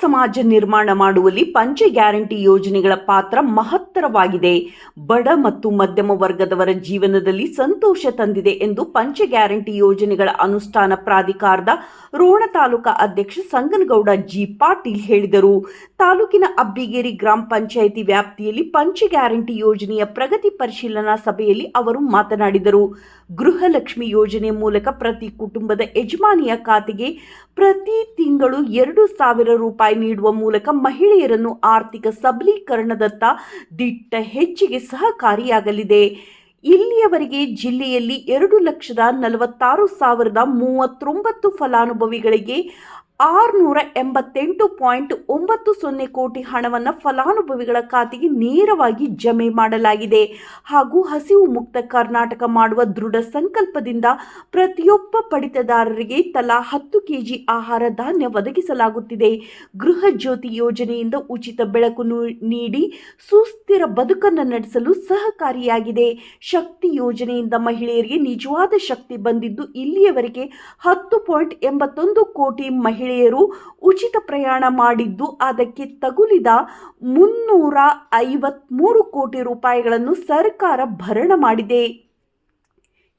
ಸಮಾಜ ನಿರ್ಮಾಣ ಮಾಡುವಲ್ಲಿ ಪಂಚ ಗ್ಯಾರಂಟಿ ಯೋಜನೆಗಳ ಪಾತ್ರ ಮಹತ್ತರವಾಗಿದೆ ಬಡ ಮತ್ತು ಮಧ್ಯಮ ವರ್ಗದವರ ಜೀವನದಲ್ಲಿ ಸಂತೋಷ ತಂದಿದೆ ಎಂದು ಪಂಚ ಗ್ಯಾರಂಟಿ ಯೋಜನೆಗಳ ಅನುಷ್ಠಾನ ಪ್ರಾಧಿಕಾರದ ರೋಣ ತಾಲೂಕಾ ಅಧ್ಯಕ್ಷ ಸಂಗನಗೌಡ ಜಿ ಪಾಟೀಲ್ ಹೇಳಿದರು. ತಾಲೂಕಿನ ಅಬ್ಬಿಗೇರಿ ಗ್ರಾಮ ಪಂಚಾಯಿತಿ ವ್ಯಾಪ್ತಿಯಲ್ಲಿ ಪಂಚ ಗ್ಯಾರಂಟಿ ಯೋಜನೆಯ ಪ್ರಗತಿ ಪರಿಶೀಲನಾ ಸಭೆಯಲ್ಲಿ ಅವರು ಮಾತನಾಡಿದರು. ಗೃಹಲಕ್ಷ್ಮಿ ಯೋಜನೆ ಮೂಲಕ ಪ್ರತಿ ಕುಟುಂಬದ ಯಜಮಾನಿಯ ಖಾತೆಗೆ ಪ್ರತಿ ತಿಂಗಳು ಎರಡು ಸಾವಿರ ರೂಪಾಯಿ ನೀಡುವ ಮೂಲಕ ಮಹಿಳೆಯರನ್ನು ಆರ್ಥಿಕ ಸಬಲೀಕರಣದತ್ತ ದಿಟ್ಟ ಹೆಜ್ಜೆಗೆ ಸಹಕಾರಿಯಾಗಲಿದೆ. ಇಲ್ಲಿಯವರೆಗೆ ಜಿಲ್ಲೆಯಲ್ಲಿ ಎರಡು ಲಕ್ಷದ ನಲವತ್ತಾರು ಸಾವಿರದ ಮೂವತ್ತೊಂಬತ್ತು ಫಲಾನುಭವಿಗಳಿಗೆ ಆರುನೂರ ಎಂಬತ್ತೆಂಟು ಪಾಯಿಂಟ್ ಒಂಬತ್ತು ಸೊನ್ನೆ ಕೋಟಿ ಹಣವನ್ನು ಫಲಾನುಭವಿಗಳ ಖಾತೆಗೆ ನೇರವಾಗಿ ಜಮೆ ಮಾಡಲಾಗಿದೆ. ಹಾಗೂ ಹಸಿವು ಮುಕ್ತ ಕರ್ನಾಟಕ ಮಾಡುವ ದೃಢ ಸಂಕಲ್ಪದಿಂದ ಪ್ರತಿಯೊಬ್ಬ ಪಡಿತದಾರರಿಗೆ ತಲಾ ಹತ್ತು ಕೆಜಿ ಆಹಾರ ಧಾನ್ಯ ಒದಗಿಸಲಾಗುತ್ತಿದೆ. ಗೃಹ ಜ್ಯೋತಿ ಯೋಜನೆಯಿಂದ ಉಚಿತ ಬೆಳಕು ನೀಡಿ ಸುಸ್ಥಿರ ಬದುಕನ್ನು ನಡೆಸಲು ಸಹಕಾರಿಯಾಗಿದೆ. ಶಕ್ತಿ ಯೋಜನೆಯಿಂದ ಮಹಿಳೆಯರಿಗೆ ನಿಜವಾದ ಶಕ್ತಿ ಬಂದಿದ್ದು ಇಲ್ಲಿಯವರೆಗೆ ಹತ್ತು ಪಾಯಿಂಟ್ ಎಂಬತ್ತೊಂದು ಕೋಟಿ ಮಹಿಳೆಯರು ಉಚಿತ ಪ್ರಯಾಣ ಮಾಡಿದ್ದು ಅದಕ್ಕೆ ತಗುಲಿದ ಮುನ್ನೂರ ಐವತ್ಮೂರು ಕೋಟಿ ರೂಪಾಯಿಗಳನ್ನು ಸರ್ಕಾರ ಭರಣ ಮಾಡಿದೆ.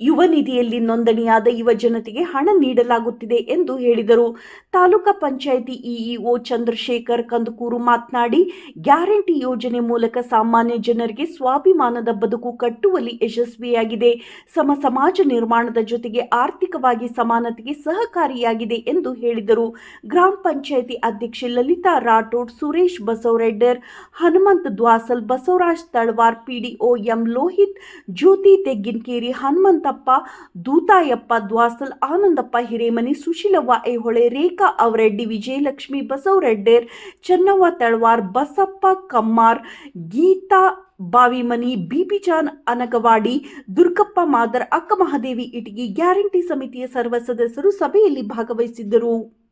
ಯುವ ನಿಧಿಯಲ್ಲಿ ನೋಂದಣಿಯಾದ ಯುವ ಜನತೆಗೆ ಹಣ ನೀಡಲಾಗುತ್ತಿದೆ ಎಂದು ಹೇಳಿದರು. ತಾಲೂಕಾ ಪಂಚಾಯಿತಿ ಇಇಒ ಚಂದ್ರಶೇಖರ್ ಕಂದುಕೂರು ಮಾತನಾಡಿ, ಗ್ಯಾರಂಟಿ ಯೋಜನೆ ಮೂಲಕ ಸಾಮಾನ್ಯ ಜನರಿಗೆ ಸ್ವಾಭಿಮಾನದ ಬದುಕು ಕಟ್ಟುವಲ್ಲಿ ಯಶಸ್ವಿಯಾಗಿದೆ. ಸಮ ಸಮಾಜ ನಿರ್ಮಾಣದ ಜೊತೆಗೆ ಆರ್ಥಿಕವಾಗಿ ಸಮಾನತೆಗೆ ಸಹಕಾರಿಯಾಗಿದೆ ಎಂದು ಹೇಳಿದರು. ಗ್ರಾಮ ಪಂಚಾಯಿತಿ ಅಧ್ಯಕ್ಷೆ Lalitha Rathod, Suresh Basavareddar, Hanumanth Dwasal, Basavaraj Talawar, PDO M Lohith, Jyothi Tegginakeri Hanumanthappa Dutayappa, Dwasal Anandappa, Hiremani, Sushilavva Aihole Rekha Avareddy, Vijayalakshmi, Basavareddera, Chennavva Talawar, Basappa Kammar, Geetha Bavimani Bibijan Anagawadi, Durgappa Madar Akka Mahadevi Itagi guarantee ಸಮಿತಿಯ ಸರ್ವ ಸದಸ್ಯರು ಸಭೆಯಲ್ಲಿ ಭಾಗವಹಿಸಿದ್ದರು.